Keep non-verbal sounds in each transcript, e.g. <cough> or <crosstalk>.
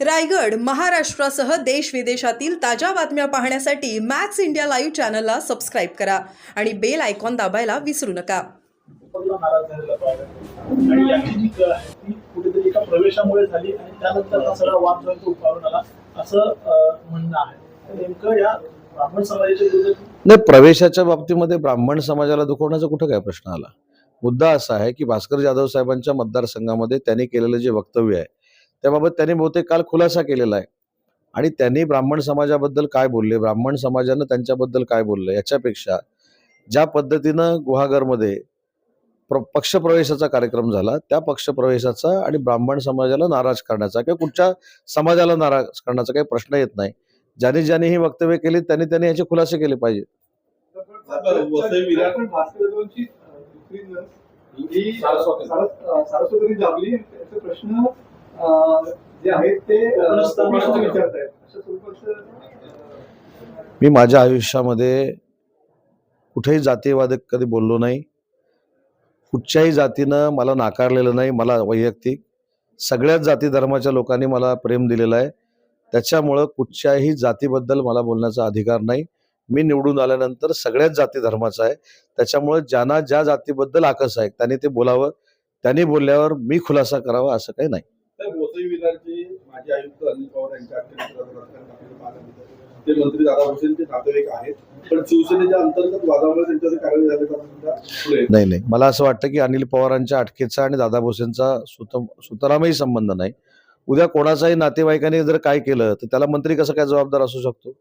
रायगड महाराष्ट्रासह देश विदेशातील ताज्या बातम्या पाहण्यासाठी मॅक्स इंडिया लाईव्ह चॅनलला सबस्क्राईब करा आणि बेल आयकॉन दाबायला विसरू नका. प्रवेशामुळे झाली आणि त्यानंतर हा सगळा वाद उफाळून आला असं म्हणणं आहे. नेमकं या ब्राह्मण समाजाच्या विरोधात नाही प्रवेशाच्या बाबतीमध्ये ब्राह्मण समाजाला दुखवण्याचा कुठं काय प्रश्न आला? मुद्दा असा आहे की भास्कर जाधव साहेबांच्या मतदारसंघामध्ये त्यांनी केलेलं जे वक्तव्य आहे त्याबाबत त्यांनी बहुतेक काल खुलासा केलेला आहे. आणि त्यांनी ब्राह्मण समाजाबद्दल काय बोलले? ब्राह्मण समाजानं त्यांच्याबद्दल काय बोललं? याच्यापेक्षा ज्या पद्धतीनं गुहागरमध्ये प्र पक्षप्रवेशाचा कार्यक्रम झाला त्या पक्षप्रवेशाचा आणि ब्राह्मण समाजाला नाराज करण्याचा किंवा कुठच्या समाजाला नाराज करण्याचा काही प्रश्न येत नाही. ज्यांनी ज्यांनी ही वक्तव्य केली त्यांनी त्यांनी याचे खुलासे केले पाहिजे प्रश्न जे आहेत ते मी माझ्या आयुष्यामध्ये कुठेही जातीयवाद कधी बोललो नाही. कुठच्याही जातीनं मला नाकारलेलं नाही मला वैयक्तिक. सगळ्याच जाती धर्माच्या लोकांनी मला प्रेम दिलेलं आहे. त्याच्यामुळं कुठच्याही जातीबद्दल मला बोलण्याचा अधिकार नाही. मी निवडून आल्यानंतर सगळ्याच जाती धर्माचा आहे. त्याच्यामुळं ज्यांना ज्या जातीबद्दल आकस आहे त्यांनी ते बोलावं. त्यांनी बोलल्यावर मी खुलासा करावा असं काही नाही. तर विधानचे माजी आयुक्त अनिल पवार यांच्या अध्यक्षतेखाली ते मंत्री दादा भुसेनचे नातेवाईक आहेत. पण शिवसेनेच्या अंतर्गत वादामुळे त्यांच्यावर कारवाई झाल्याचा नाही नाही. मला असं वाटतं की अनिल पवारांच्या अटकेचा आणि दादा भोसेंचा सुत सुतरामही संबंध नाही. उद्या कोणाचाही नातेवाईकाने जर काय केलं तर त्याला मंत्री कसं काय जबाबदार असू शकतो?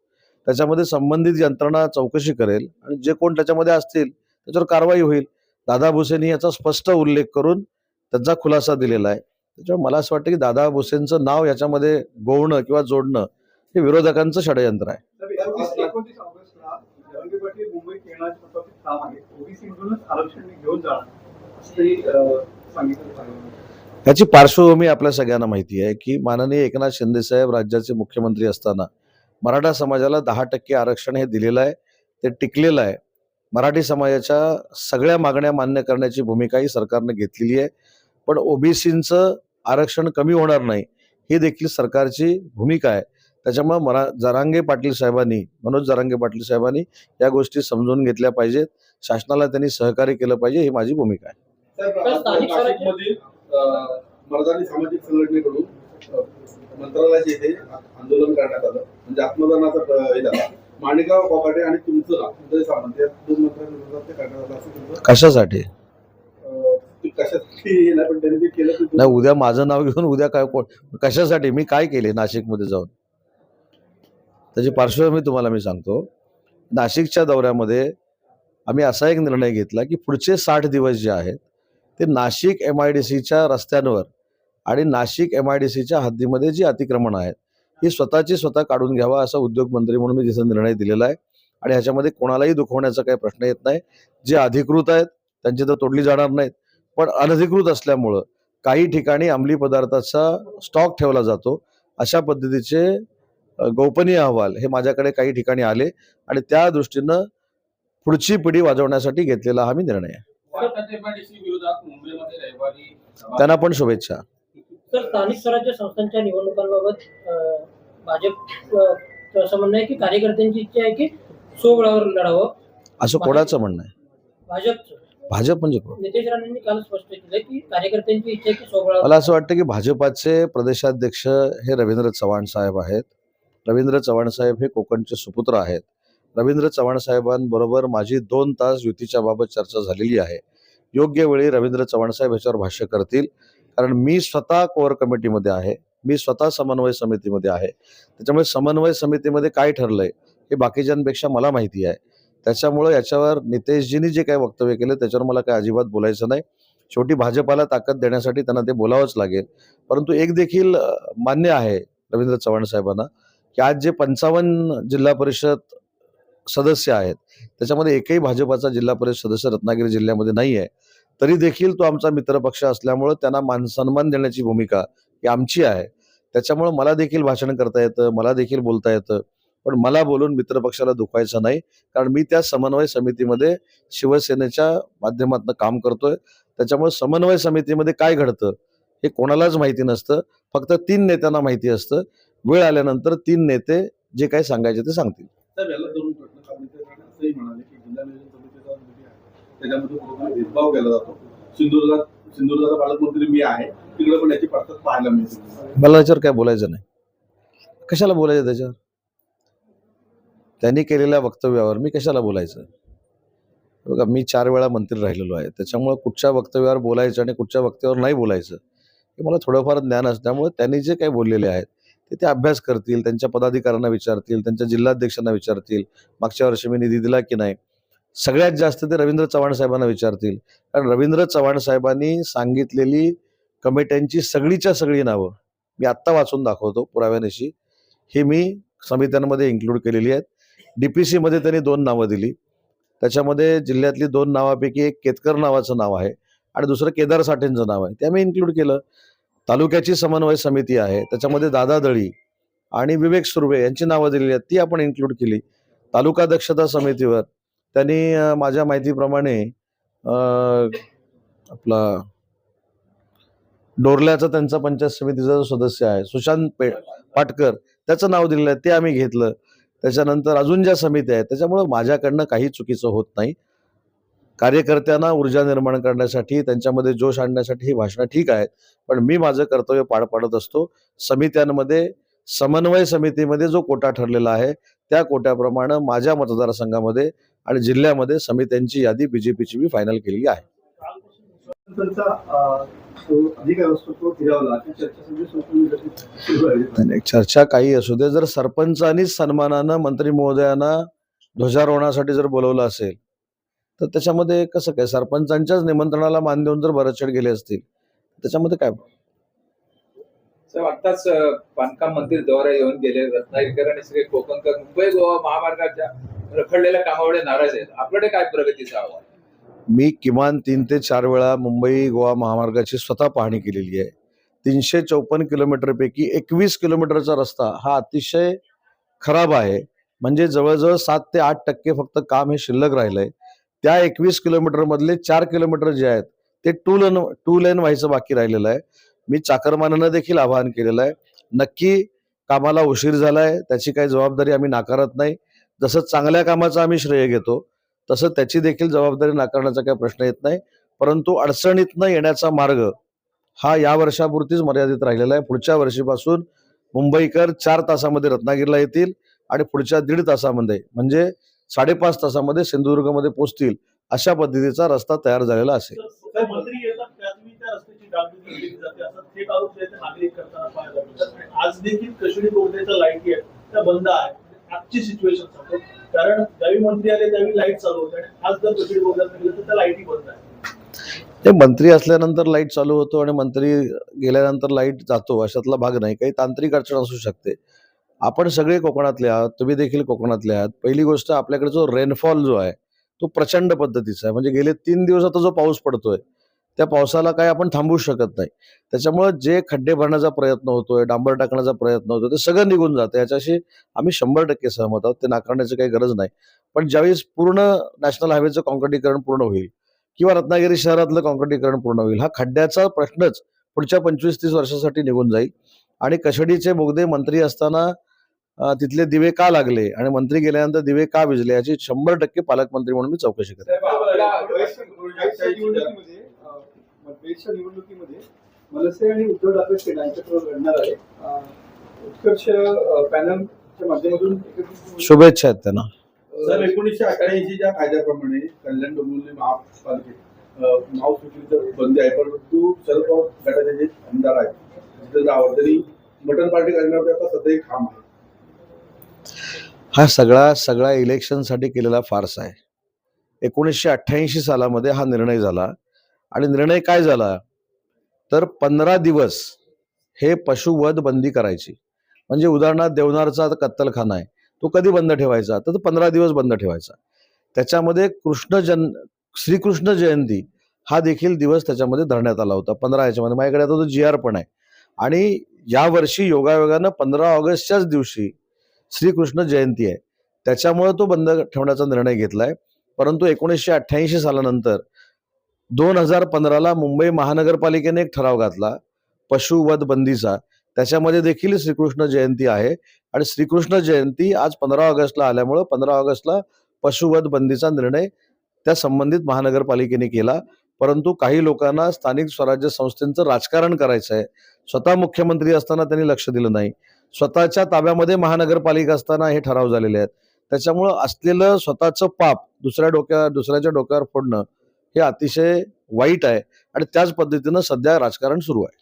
त्याच्यामध्ये संबंधित यंत्रणा चौकशी करेल आणि जे कोण त्याच्यामध्ये असतील त्याच्यावर कारवाई होईल. दादा भुसेंनी याचा स्पष्ट उल्लेख करून त्यांचा खुलासा दिलेला आहे. त्याच्यामुळे मला असं वाटतं की दादा भुसेंचं नाव याच्यामध्ये गोवणं किंवा जोडणं हे विरोधकांचं षडयंत्र आहे. याची पार्श्वभूमी आपल्या सगळ्यांना माहिती आहे की माननीय एकनाथ शिंदे साहेब राज्याचे मुख्यमंत्री असताना मराठा समाजाला दहा टक्के आरक्षण हे दिलेलं आहे. ते टिकलेलं आहे. मराठी समाजाच्या सगळ्या मागण्या मान्य करण्याची भूमिका ही सरकारने घेतलेली आहे. पण ओबीसीचं आरक्षण कमी होणार नाही ही देखील सरकारची भूमिका आहे. त्याच्यामुळे मरा जरांगे पाटील साहेबांनी मनोज जरांगे पाटील साहेबांनी या गोष्टी समजून घेतल्या पाहिजेत. शासनाला त्यांनी सहकार्य केलं पाहिजे ही माझी भूमिका आहे. तर स्थानिक स्वराज्य- नाशिकमधील अं, मर्दानी सामाजिक संघटनेकडून अं, मंत्रालयाच्या इथे आंदोलन करण्यात आलं. म्हणजे आत्मदानाचा प्र- हे झाला. माणिकराव कोकाटे आणि तुमचं नाव उदय सामंत या दोन मंत्र्यांविरोधात ते करण्यात आलं असं तुमचं कशासाठी? कशासाठी नाही पण त्यांनी ते केलं नाही उद्या माझं नाव घेऊन उद्या काय कोण कशासाठी? मी काय केले नाशिकमध्ये जाऊन? त्याची पार्श्वभूमी तुम्हाला मी सांगतो. नाशिकच्या दौऱ्यामध्ये आम्ही असा एक निर्णय घेतला की पुढचे साठ दिवस जे आहेत ते नाशिक एम आय डी सीच्या रस्त्यांवर आणि नाशिक एम आय डी सीच्या हद्दीमध्ये जी अतिक्रमण आहेत ही स्वतःची स्वतः काढून घ्यावा असा उद्योगमंत्री म्हणून मी तिथं निर्णय दिलेला आहे. आणि ह्याच्यामध्ये कोणालाही दुखवण्याचा काही प्रश्न येत नाही. जे अधिकृत आहेत त्यांची तर तोडली जाणार नाहीत. पण अनधिकृत असल्यामुळं काही ठिकाणी अंमली पदार्थाचा स्टॉक ठेवला जातो. अशा पद्धतीचे गोपनीय अहवाल हे माझ्याकडे काही ठिकाणी आले आणि त्या दृष्टीनं पुढची पिढी वाजवण्यासाठी घेतलेला हा मी निर्णय आहे. त्यांना पण शुभेच्छा. तर स्थानिक स्वराज्य संस्थांच्या निवडणुकांबाबत भाजप असं म्हणणं आहे की कार्यकर्त्यांची इच्छा आहे की सोबळावर लढावं. असं कोणाचं म्हणणं आहे? भाजप भाजप म्हणजे कोण? मला असं वाटतं की भाजपाचे प्रदेशाध्यक्ष हे रवींद्र चव्हाण साहेब आहेत. रवींद्र चव्हाण साहेब हे कोकणचे सुपुत्र आहेत. रवींद्र चव्हाण साहेबांबरोबर माझी दोन तास युतीच्या बाबत चर्चा झालेली आहे. योग्य वेळी रवींद्र चव्हाण साहेब ह्याच्यावर भाष्य करतील. कारण मी स्वतः कोअर कमिटीमध्ये आहे. मी स्वतः समन्वय समितीमध्ये आहे. त्याच्यामुळे समन्वय समितीमध्ये काय ठरलंय हे बाकीच्यांपेक्षा मला माहिती आहे. त्याच्यामुळं याच्यावर नितेशजींनी जे काही वक्तव्य केलं त्याच्यावर मला काय अजिबात बोलायचं नाही. शेवटी भाजपाला ताकद देण्यासाठी त्यांना ते बोलावंच लागेल. परंतु एक देखील मान्य आहे रवींद्र चव्हाण साहेबांना की आज जे पंचावन्न जिल्हा परिषद सदस्य आहेत त्याच्यामध्ये एकही भाजपाचा जिल्हा परिषद सदस्य रत्नागिरी जिल्ह्यामध्ये नाही आहे. तरी देखील तो आमचा मित्रपक्ष असल्यामुळं त्यांना मान सन्मान देण्याची भूमिका ही आमची आहे. त्याच्यामुळं मला देखील भाषण करता येतं मला देखील बोलता येतं. पण मला बोलून मित्रपक्षाला दुखवायचं नाही कारण मी त्या समन्वय समितीमध्ये शिवसेनेच्या माध्यमातून काम करतोय. त्याच्यामुळे समन्वय समितीमध्ये काय घडतं हे कोणालाच माहिती नसतं. फक्त तीन नेत्यांना माहिती असतं. वेळ आल्यानंतर तीन नेते जे काही सांगायचे ते सांगतील. मला त्याच्यावर काय बोलायचं नाही. कशाला बोलायचं त्याच्यावर? त्यांनी केलेल्या वक्तव्यावर मी कशाला बोलायचं? बघा मी चार वेळा मंत्री राहिलेलो आहे. त्याच्यामुळं कुठच्या वक्तव्यावर बोलायचं आणि कुठच्या वक्तव्यावर नाही बोलायचं हे मला थोडंफार ज्ञान असल्यामुळे त्यांनी जे काही बोललेले आहेत ते ते अभ्यास करतील त्यांच्या पदाधिकाऱ्यांना विचारतील त्यांच्या जिल्हाध्यक्षांना विचारतील मागच्या वर्षी मी निधी दिला की नाही? सगळ्यात जास्त ते रवींद्र चव्हाण साहेबांना विचारतील. कारण रवींद्र चव्हाण साहेबांनी सांगितलेली कमिट्यांची सगळीच्या सगळी नावं मी आत्ता वाचून दाखवतो पुराव्यानिशी. ही मी समित्यांमध्ये इन्क्लूड केलेली आहेत. डीपीसीमध्ये त्यांनी दोन नावं दिली. त्याच्यामध्ये जिल्ह्यातली दोन नावापैकी एक केतकर नावाचं नाव आहे आणि दुसरं केदार साठेंचं नाव आहे. ते आम्ही इन्क्लूड केलं. तालुक्याची समन्वय समिती आहे. त्याच्यामध्ये दादा दळी आणि विवेक सुर्वे यांची नावं दिलेली आहेत. ती आपण इन्क्लूड केली. तालुका दक्षता समितीवर त्यांनी माझ्या माहितीप्रमाणे आपला डोरल्याचा त्यांचा पंचायत समितीचा जो सदस्य आहे. सुशांत पे पाटकर त्याचं नाव दिलेलं आहे. ते आम्ही घेतलं. त्याच्यानंतर अजून ज्या समित्या आहेत त्याच्यामुळं माझ्याकडनं काही चुकीचं होत नाही. कार्यकर्त्यांना ऊर्जा निर्माण करण्यासाठी त्यांच्यामध्ये जोश आणण्यासाठी ही भाषणं ठीक आहेत पण मी माझं कर्तव्य पार पाडत असतो. समित्यांमध्ये समन्वय समितीमध्ये जो कोटा ठरलेला आहे त्या कोट्याप्रमाणे माझ्या मतदारसंघामध्ये आणि जिल्ह्यामध्ये समित्यांची यादी बीजेपीची मी फायनल केलेली आहे. त्यांचा चर्चा काही असू दे. जर सरपंचानीच सन्मानानं मंत्री महोदयांना ध्वजारोहणासाठी जर बोलवलं असेल तर त्याच्यामध्ये कसं काय? सरपंचांच्याच निमंत्रणाला मान देऊन जर भरतशेड गेले असतील त्याच्यामध्ये काय? आत्ताच बांधकाम मंत्री दौरा येऊन गेले रत्नागिरीकर आणि सगळे कोकणकर मुंबई गोवा महामार्गाच्या रखडलेल्या कामामुळे नाराज आहेत. आपल्याकडे काय प्रगतीचा आव्हान? मी किमान तीन ते चार वेळा मुंबई गोवा महामार्गाची स्वतः पाहणी केलेली आहे. तीनशे चौपन्न किलोमीटरपैकी एकवीस किलोमीटरचा रस्ता हा अतिशय खराब आहे. म्हणजे जवळजवळ सात ते आठ टक्के फक्त काम हे शिल्लक राहिलंय. त्या एकवीस किलोमीटरमधले चार किलोमीटर जे आहेत ते टू लेन टू लेन व्हायचं बाकी राहिलेलं आहे. मी चाकरमानानं देखील आवाहन केलेलं आहे. नक्की कामाला उशीर झालाय त्याची काही जबाबदारी आम्ही नाकारत नाही. जसं चांगल्या कामाचं आम्ही श्रेय घेतो तसं त्याची देखील जबाबदारी नाकारण्याचा काही प्रश्न येत नाही. परंतु अडचणीतनं येण्याचा मार्ग हा या वर्षापुरतीच मर्यादित राहिलेला आहे. पुढच्या वर्षीपासून मुंबईकर चार तासामध्ये रत्नागिरीला येतील आणि पुढच्या दीड तासामध्ये म्हणजे साडेपाच तासामध्ये सिंधुदुर्गमध्ये पोहोचतील अशा पद्धतीचा रस्ता तयार झालेला असेल. आज देखील कशिडी बंद आहे आजची सिच्युएशन सांगतो. कारण ज्यावेळी मंत्री आले त्यावेळी लाइट चालू होते. आणि आज जर कशिडी बोगद्यात गेलं तर त्या लाईटी बंद आहे. ते मंत्री असल्यानंतर लाइट चालू होतो आणि मंत्री गेल्यानंतर लाइट जातो. अशातला भाग नाही. काही तांत्रिक अडचण असू शकते. आपण सगळे कोकणातले आहात. तुम्ही देखील कोकणातले आहात. पहिली गोष्ट आपल्याकडे जो रेनफॉल जो आहे तो प्रचंड पद्धतीचा आहे. म्हणजे गेले तीन दिवस आता जो पाऊस पडतोय त्या पावसाला काय आपण थांबवू शकत नाही. त्याच्यामुळे जे खड्डे भरण्याचा प्रयत्न होतोय डांबर टाकण्याचा प्रयत्न होतोय ते सगळं निघून जातं. याच्याशी आम्ही शंभर टक्के सहमत आहोत. ते नाकारण्याची काही गरज नाही. पण ज्यावेळेस पूर्ण नॅशनल हायवेचं कॉन्क्रिटीकरण पूर्ण होईल किंवा रत्नागिरी शहरातलं कॉन्क्रिटीकरण पूर्ण होईल हा खड्ड्याचा प्रश्नच पुढच्या पंचवीस तीस वर्षासाठी निघून जाईल. आणि कशडीचे बोगदे मंत्री असताना तिथले दिवे का लागले आणि मंत्री गेल्यानंतर दिवे का विजले याची शंभर टक्के पालकमंत्री म्हणून मी चौकशी करेन बेस्टच्या निवडणुकीमध्ये मनसे आणि उद्धव ठाकरे सेना यांच्याकडून लढणार आहे. उत्कर्ष पॅनलच्या माध्यमातून शुभेच्छा आहेत त्यांना. सर एकोणीसशे अठ्ठ्याऐंशीच्या कायद्याप्रमाणे कल्याण डोंबिवली महापालिकेत अं, नाव सुटलीचं बंदी आहे परंतु पवार गटाचे जे आमदार आहेत आव्हाड त्यांनी मटन पार्टी करण्यावर आता सध्या एक ठाम आहे. हा सगळा सगळा इलेक्शनसाठी केलेला फार्स आहे. एकोणीसशे अठ्ठ्याऐंशी सालामध्ये हा निर्णय झाला. आणि निर्णय काय झाला? तर पंधरा दिवस हे पशुवध बंदी करायची. म्हणजे उदाहरणार्थ देवनारचा कत्तलखाना आहे तो कधी बंद ठेवायचा? तर तो पंधरा दिवस बंद ठेवायचा. त्याच्यामध्ये कृष्ण जन श्रीकृष्ण जयंती हा देखील दिवस त्याच्यामध्ये धरण्यात आला होता पंधरा ह्याच्यामध्ये माझ्याकडे आता तो जी आर पण आहे. आणि यावर्षी योगायोगानं पंधरा ऑगस्टच्याच दिवशी श्रीकृष्ण जयंती आहे. त्याच्यामुळे तो बंद ठेवण्याचा निर्णय घेतलाय. परंतु एकोणीसशे अठ्ठ्याऐंशी सालानंतर दोन हजार पंधराला मुंबई महानगरपालिकेने एक ठराव घातला पशुवध बंदीचा. त्याच्यामध्ये देखील श्रीकृष्ण जयंती आहे आणि श्रीकृष्ण जयंती आज पंधरा ऑगस्टला आल्यामुळं पंधरा ऑगस्टला पशुवध बंदीचा निर्णय त्या संबंधित महानगरपालिकेने केला. परंतु काही लोकांना स्थानिक स्वराज्य संस्थेचं राजकारण करायचं आहे. स्वतः मुख्यमंत्री असताना त्यांनी लक्ष दिलं नाही. स्वतःच्या ताब्यामध्ये महानगरपालिका असताना हे ठराव झालेले आहेत. त्याच्यामुळं असलेलं स्वतःचं पाप दुसऱ्या डोक्या दुसऱ्याच्या डोक्यावर फोडणं हे अतिशय वाईट आहे. आणि त्याच पद्धतीनं सध्या राजकारण सुरू आहे.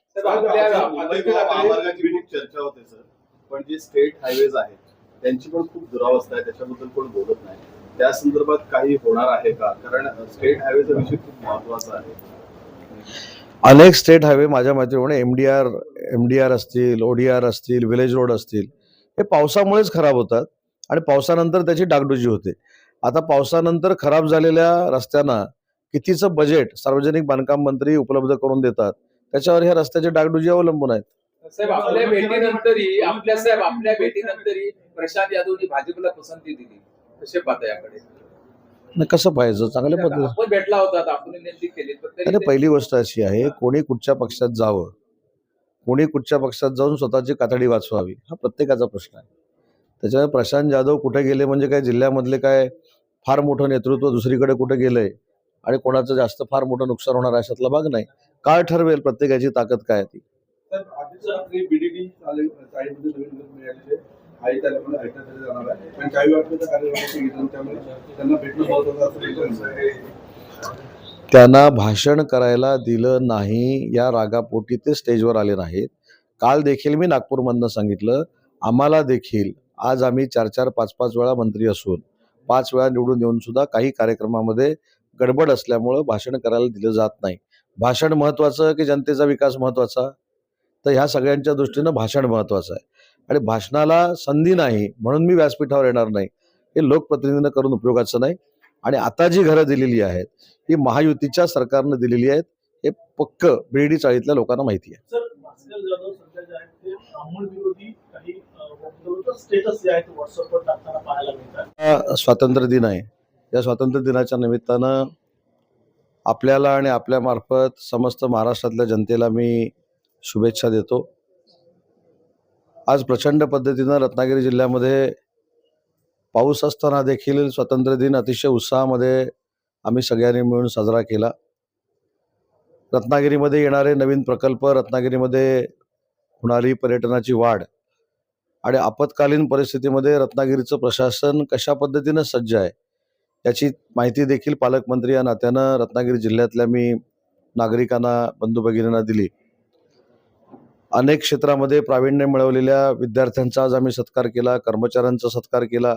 चर्चा होते सर. पण जे स्टेट हायवेज आहेत त्यांची पण खूप दुरावस्था आहे त्याच्याबद्दल कोण बोलत नाही. त्या संदर्भात काही होणार आहे का? कारण स्टेट हायवेचा विषय खूप महत्त्वाचा आहे. अनेक स्टेट हायवे माझ्या माहितीप्रमाणे M D R M D R असतील ओ डी आर असतील विलेज रोड असतील हे पावसामुळेच खराब होतात आणि पावसानंतर त्याची डागडुजी होते. आता पावसानंतर खराब झालेल्या रस्त्यांना कितीचं बजेट सार्वजनिक बांधकाम मंत्री उपलब्ध करून देतात? त्याच्यावर ह्या रस्त्याची डागडुजी अवलंबून आहेत. साहेब आपल्या भेटीनंतरही आपल्या साहेब आपल्या भेटीनंतरही प्रशांत यादवनी भाजपला पसंती दिली. कसे पाहता याकडे? कसं पाहायचं? चांगल्या पद्धतीने आपण भेटला होता आपण विनंती केली पण तरी आणि ते- पहिली गोष्ट अशी आहे कोणी कुठच्या पक्षात जावं? कोणी कुठच्या पक्षात जाऊन स्वतःची कातडी वाचवावी? हा प्रत्येकाचा प्रश्न आहे. त्याच्यामुळे प्रशांत जाधव कुठे गेले म्हणजे काय जिल्ह्यामधले काय फार मोठं नेतृत्व दुसरीकडे कुठे गेलंय? आणि कोणाचं जास्त फार मोठं नुकसान होणार आहे अशातला भाग नाही. काळ ठरवेल प्रत्येकाची ताकद काय ती. त्यांना भाषण करायला दिलं नाही या रागापोटी ते स्टेजवर आले नाहीत. काल देखील मी नागपूरमधनं सांगितलं आम्हाला देखील आज आम्ही चार चार पाच पाच वेळा मंत्री असून पाच वेळा निवडून येऊन सुद्धा काही कार्यक्रमामध्ये गडबड असल्यामुळं भाषण करायला दिलं जात नाही. भाषण महत्वाचं की जनतेचा विकास महत्त्वाचा? तर ह्या सगळ्यांच्या दृष्टीनं भाषण महत्वाचं आहे. आणि भाषणाला संधी नाही म्हणून मी व्यासपीठावर येणार नाही. हे लोकप्रतिनिधीनं करून उपयोगाचं नाही. आणि आता जी घरं दिलेली आहेत ही महायुतीच्या सरकारनं दिलेली आहेत हे पक्क बिर्डी चाळीतल्या लोकांना माहिती आहे. स्वातंत्र्य दिन आहे. या स्वातंत्र्य दिनाच्या निमित्तानं आपल्याला आणि आपल्यामार्फत समस्त महाराष्ट्रातल्या जनतेला मी शुभेच्छा देतो. आज प्रचंड पद्धतीनं रत्नागिरी जिल्ह्यामध्ये पाऊस असताना देखील स्वातंत्र्य दिन अतिशय उत्साहामध्ये आम्ही सगळ्यांनी मिळून साजरा केला. रत्नागिरीमध्ये येणारे नवीन प्रकल्प रत्नागिरीमध्ये होणारी पर्यटनाची वाढ आणि आपत्कालीन परिस्थितीमध्ये रत्नागिरीचं प्रशासन कशा पद्धतीनं सज्ज आहे याची माहिती देखील पालकमंत्री या नात्यानं रत्नागिरी जिल्ह्यातल्या मी नागरिकांना बंधू भगिनींना दिली. अनेक क्षेत्रामध्ये प्रावीण्य मिळवलेल्या विद्यार्थ्यांचा आज आम्ही सत्कार केला कर्मचाऱ्यांचा सत्कार केला.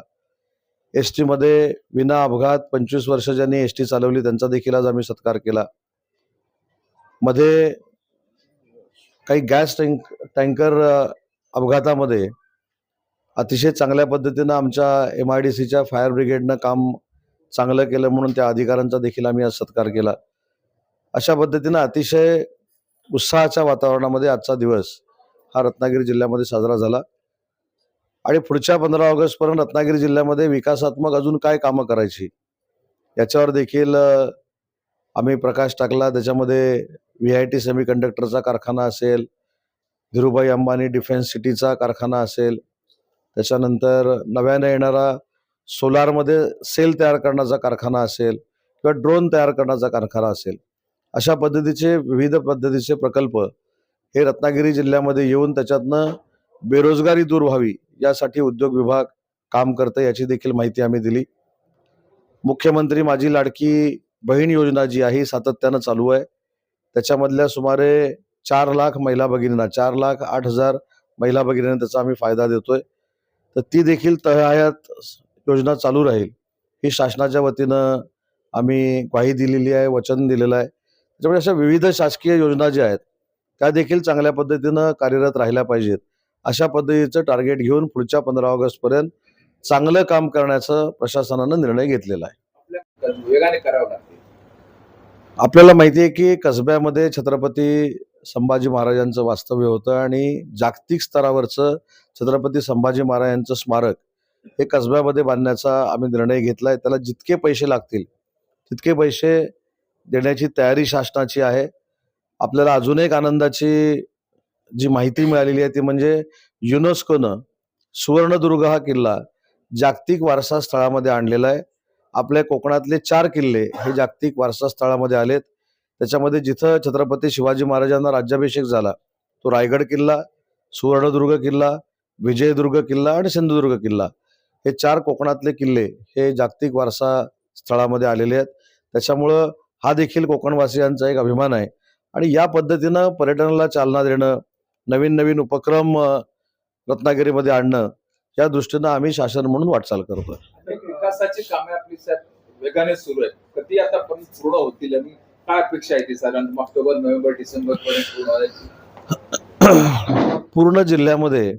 एस टीमध्ये विना अपघात पंचवीस वर्ष ज्यांनी एस टी चालवली त्यांचा देखील आज आम्ही सत्कार केला. मध्ये काही गॅस टँक टँकर अपघातामध्ये अतिशय चांगल्या पद्धतीनं आमच्या एम आय डी सीच्या फायर ब्रिगेडनं काम चांगलं केलं म्हणून त्या अधिकाऱ्यांचा देखील आम्ही आज सत्कार केला. अशा पद्धतीनं अतिशय उत्साहाच्या वातावरणामध्ये आजचा दिवस हा रत्नागिरी जिल्ह्यामध्ये साजरा झाला. आणि पुढच्या पंधरा ऑगस्टपर्यंत रत्नागिरी जिल्ह्यामध्ये विकासात्मक अजून काय कामं करायची याच्यावर देखील आम्ही प्रकाश टाकला. त्याच्यामध्ये व्ही आय टी सेमी कंडक्टरचा कारखाना असेल धीरूभाई अंबानी डिफेन्स सिटीचा कारखाना असेल. त्याच्यानंतर नव्यानं येणारा सोलारमध्ये सेल तयार करण्याचा कारखाना असेल किंवा ड्रोन तयार करण्याचा कारखाना असेल अशा पद्धतीचे विविध पद्धतीचे प्रकल्प हे रत्नागिरी जिल्ह्यामध्ये येऊन त्याच्यातनं बेरोजगारी दूर व्हावी यासाठी उद्योग विभाग काम करतं याची देखील माहिती आम्ही दिली. मुख्यमंत्री माझी लाडकी बहीण योजना जी आहे सातत्यानं चालू आहे. त्याच्यामधल्या सुमारे चार लाख महिला भगिनींना चार लाख आठ हजार महिला भगिनींना त्याचा आम्ही फायदा देतोय. तर ती देखील तहयात योजना चालू राहील ही शासनाच्या वतीनं आम्ही ग्वाही दिलेली आहे वचन दिलेलं आहे. त्याच्यामुळे अशा विविध शासकीय योजना ज्या आहेत त्या देखील चांगल्या पद्धतीनं कार्यरत राहिल्या पाहिजेत. अशा पद्धतीचं टार्गेट घेऊन पुढच्या पंधरा ऑगस्टपर्यंत चांगलं काम करण्याचं प्रशासनानं निर्णय घेतलेला आहे. आपल्याला माहिती आहे की कसब्यामध्ये छत्रपती संभाजी महाराजांचं वास्तव्य होतं आणि जागतिक स्तरावरचं छत्रपती संभाजी महाराजांचं स्मारक हे कसब्यामध्ये बांधण्याचा आम्ही निर्णय घेतलाय. त्याला जितके पैसे लागतील तितके पैसे देण्याची तयारी शासनाची आहे. आपल्याला अजून एक आनंदाची जी माहिती मिळालेली आहे ती म्हणजे युनेस्कोनं सुवर्णदुर्ग हा किल्ला जागतिक वारसा स्थळामध्ये आणलेला आहे. आपल्या कोकणातले चार किल्ले हे जागतिक वारसा स्थळामध्ये आलेत. त्याच्यामध्ये जिथं छत्रपती शिवाजी महाराजांना राज्याभिषेक झाला तो रायगड किल्ला सुवर्णदुर्ग किल्ला विजयदुर्ग किल्ला आणि सिंधुदुर्ग किल्ला. हे चार कोकणातले किल्ले हे जागतिक वारसा स्थळामध्ये आलेले आहेत. त्याच्यामुळं हा देखील कोकणवासियांचा एक अभिमान आहे. आणि या पद्धतीनं पर्यटनाला चालना देणं नवीन नवीन उपक्रम रत्नागिरीमध्ये आणणं या दृष्टीनं आम्ही शासन म्हणून वाटचाल करतोय. आता विकासाची कामे आपली वेगाने सुरू आहेत. कधी आता पण पूर्ण होतील आणि काय अपेक्षा आहे ती साधारण ऑक्टोबर नोव्हेंबर डिसेंबर पर्यंत <clears throat> पूर्ण जिल्ह्यामध्ये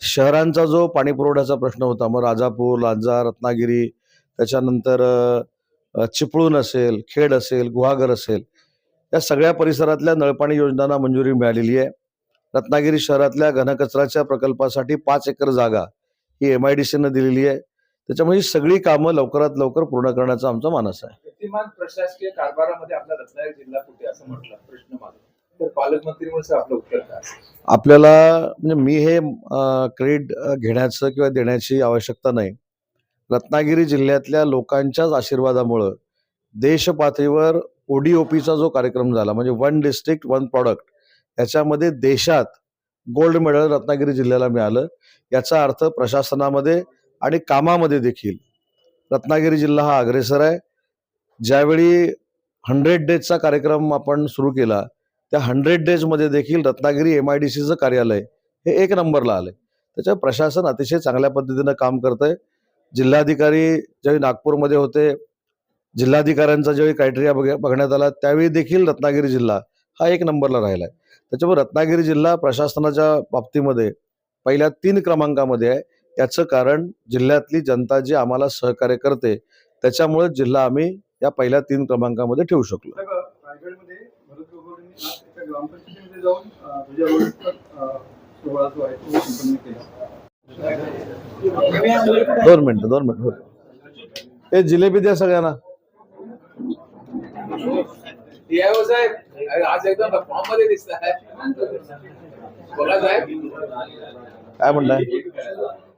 शहरांचा जो पाणी पुरवठ्याचा प्रश्न होता मग राजापूर लांजा रत्नागिरी त्याच्यानंतर चिपळूण असेल खेड असेल गुहागर असेल या सगळ्या परिसरातल्या नळपाणी योजनांना मंजुरी मिळालेली आहे. रत्नागिरी शहरातल्या घनकचऱ्याच्या प्रकल्पासाठी पाच एकर जागा ही एम आय डी सीनं दिलेली आहे. त्याच्यामुळे ही सगळी कामं लवकरात लवकर पूर्ण करण्याचा आमचा मानस आहे. प्रशासकीय कारभारामध्ये आपला रत्नागिरी जिल्हा कुठे असं म्हटलं? प्रश्न माझा तर पालकमंत्री म्हणून आपलं उत्तर आपल्याला म्हणजे मी हे क्रेडिट घेण्याचं किंवा देण्याची आवश्यकता नाही. रत्नागिरी जिल्ह्यातल्या लोकांच्याच आशीर्वादामुळं देश पातळीवर ओडीओपीचा जो कार्यक्रम झाला म्हणजे वन डिस्ट्रिक्ट वन प्रॉडक्ट याच्यामध्ये देशात गोल्ड मेडल रत्नागिरी जिल्ह्याला मिळालं. याचा अर्थ प्रशासनामध्ये आणि कामामध्ये देखील. रत्नागिरी जिल्हा हा अग्रेसर आहे. ज्यावेळी हंड्रेड डेजचा कार्यक्रम आपण सुरू केला त्या हंड्रेड डेजमध्ये देखील रत्नागिरी एम आय डी सीचं कार्यालय हे एक नंबरला आलंय. त्याच्यावर प्रशासन अतिशय चांगल्या पद्धतीनं काम करतंय. जिल्हाधिकारी ज्यावेळी नागपूरमध्ये होते जिल्हाधिकाऱ्यांचा ज्यावेळी क्रायटेरिया बघ बघण्यात आला त्यावेळी देखील रत्नागिरी जिल्हा हा एक नंबरला राहिला आहे त्याच्यामुळे रत्नागिरी जिल्हा प्रशासनाच्या बाबतीमध्ये पहिल्या तीन क्रमांकामध्ये आहे. याचं कारण जिल्ह्यातली जनता जी आम्हाला सहकार्य करते त्याच्यामुळे जिल्हा आम्ही या पहिल्या तीन क्रमांकामध्ये ठेवू शकलो. दोन मिनिटं दोन मिनिटं हे. जिलेबी द्या सगळ्यांना. आज एकदम फॉर्म मध्ये दिसत आहे काय म्हणताय?